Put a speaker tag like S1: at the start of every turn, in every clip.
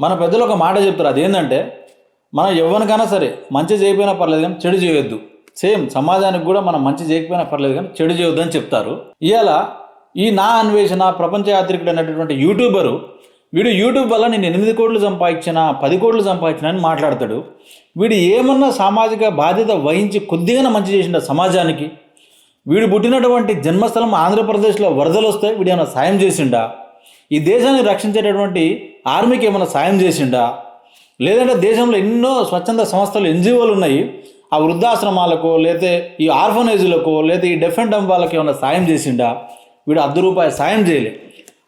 S1: మన పెద్దలు ఒక మాట చెప్తారు. అదేంటంటే మనం ఎవరికైనా సరే మంచి చేయకపోయినా పర్లేదు కానీ చెడు చేయొద్దు. సేమ్ సమాజానికి కూడా మనం మంచి చేయకపోయినా పర్లేదు కానీ చెడు చేయొద్దు అని చెప్తారు. ఇవాళ ఈ నా అన్వేషణ ప్రపంచ యాత్రికుడు అనేటటువంటి యూట్యూబరు వీడు యూట్యూబ్ వల్ల నేను ఎనిమిది కోట్లు సంపాదించిన పది కోట్లు సంపాదించిన అని మాట్లాడతాడు. వీడు ఏమన్నా సామాజిక బాధ్యత వహించి కొద్దిగా మంచి చేసిండ సమాజానికి? వీడు పుట్టినటువంటి జన్మస్థలం ఆంధ్రప్రదేశ్లో వరదలు వస్తే వీడు ఏమైనా సాయం చేసిండా? ఈ దేశాన్ని రక్షించేటటువంటి ఆర్మీకి ఏమైనా సాయం చేసిండా? లేదంటే దేశంలో ఎన్నో స్వచ్ఛంద సంస్థలు ఎన్జిఓలు ఉన్నాయి. ఆ వృద్ధాశ్రమాలకు లేతే ఈ ఆర్ఫనైజులకు లేదా ఈ డెఫ్ అండ్ డమ్ వాళ్ళకి ఏమైనా సాయం చేసిండా? వీడు అర్ధ రూపాయలు సాయం చేయలే.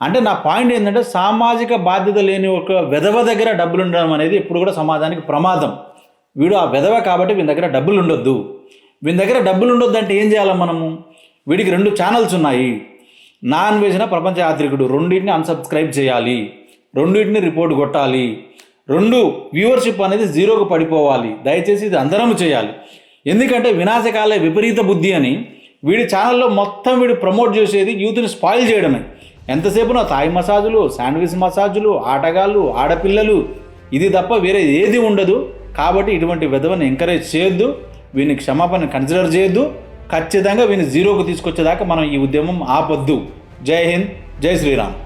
S1: అంటే నా పాయింట్ ఏంటంటే సామాజిక బాధ్యత లేని ఒక వెధవ దగ్గర డబ్బులు ఉండడం అనేది ఇప్పుడు కూడా సమాజానికి ప్రమాదం. వీడు ఆ విధవ కాబట్టి వీని దగ్గర డబ్బులు ఉండొద్దు. వీని దగ్గర డబ్బులు ఉండొద్దు అంటే ఏం చేయాలి మనము? వీడికి రెండు ఛానల్స్ ఉన్నాయి. నాన్ వేసిన ప్రపంచ యాత్రికుడు రెండింటిని అన్సబ్స్క్రైబ్ చేయాలి. రెండింటిని రిపోర్ట్ కొట్టాలి. రెండు వ్యూవర్షిప్ అనేది జీరోకు పడిపోవాలి. దయచేసి ఇది అందరం చేయాలి. ఎందుకంటే వినాశకాలే విపరీత బుద్ధి అని వీడి ఛానల్లో మొత్తం వీడు ప్రమోట్ చేసేది యూత్ని స్పాయిల్ చేయడమే. ఎంతసేపు నా తాయి మసాజులు శాండ్విచ్ మసాజులు ఆటగాళ్ళు ఆడపిల్లలు ఇది తప్ప వేరే ఏది ఉండదు. కాబట్టి ఇటువంటి విధవని ఎంకరేజ్ చేయొద్దు. వీని క్షమాపణ కన్సిడర్ చేయొద్దు. ఖచ్చితంగా వీని జీరోకు తీసుకొచ్చేదాకా మనం ఈ ఉద్యమం ఆపొద్దు. జై హింద్ జై శ్రీరామ్.